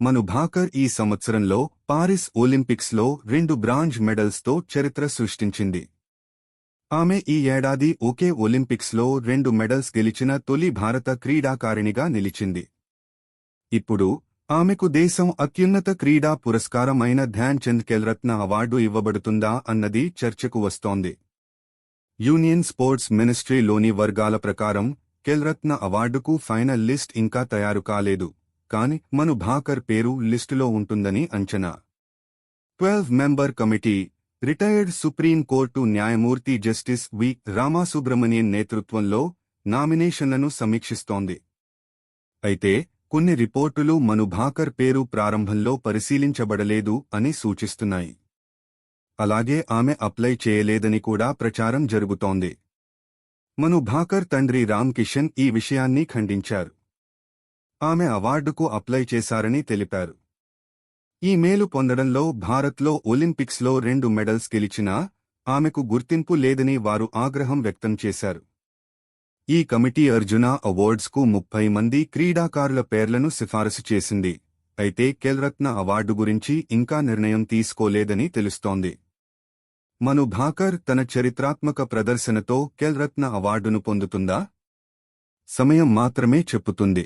మను భాకర్ ఈ సంవత్సరంలో పారిస్ ఒలింపిక్స్లో రెండు బ్రాంజ్ మెడల్స్తో చరిత్ర సృష్టించింది. ఆమె ఈ ఏడాది ఒకే ఒలింపిక్స్లో రెండు మెడల్స్ గెలిచిన తొలి భారత క్రీడాకారిణిగా నిలిచింది. ఇప్పుడు ఆమెకు దేశం అత్యున్నత క్రీడా పురస్కారమైన ధ్యాన్ చంద్ ఖేల్రత్న అవార్డు ఇవ్వబడుతుందా అన్నది చర్చకు వస్తోంది. యూనియన్ స్పోర్ట్స్ మినిస్ట్రీలోని వర్గాల ప్రకారం కెల్రత్న అవార్డుకు ఫైనల్ లిస్ట్ ఇంకా తయారు కాలేదు. కాని మను భాకర్ పేరు లిస్టులో ఉంటుందని అంచనా. Twelve member committee retired supreme court న్యాయమూర్తి జస్టిస్ వి. రామాసుబ్రమణియన్ నేతృత్వంలో నామినేషన్లను సమీక్షిస్తోంది. అయితే కొన్ని రిపోర్టులు మను భాకర్ పేరు ప్రారంభంలో పరిశీలించబడలేదు అని సూచిస్తున్నాయి. అలాగే ఆమె అప్లై చేయలేదని కూడా ప్రచారం జరుగుతోంది. మను భాకర్ తండ్రి రామ్ కిషన్ ఈ విషయాన్ని ఖండించారు. ఆమె అవార్డుకు అప్లై చేశారని తెలిపారు. ఈ మేలు పొందడంలో భారత్లో ఒలింపిక్స్లో రెండు మెడల్స్ గెలిచినా ఆమెకు గుర్తింపు లేదని వారు ఆగ్రహం వ్యక్తం చేశారు. ఈ కమిటీ అర్జున అవార్డ్స్కు ముప్పై మంది క్రీడాకారుల పేర్లను సిఫారసు చేసింది. అయితే కెల్రత్న అవార్డు గురించి ఇంకా నిర్ణయం తీసుకోలేదని తెలుస్తోంది. మను భాకర్ తన చరిత్రాత్మక ప్రదర్శనతో కెల్రత్న అవార్డును పొందుతుందా? సమయం మాత్రమే చెప్పుతుంది.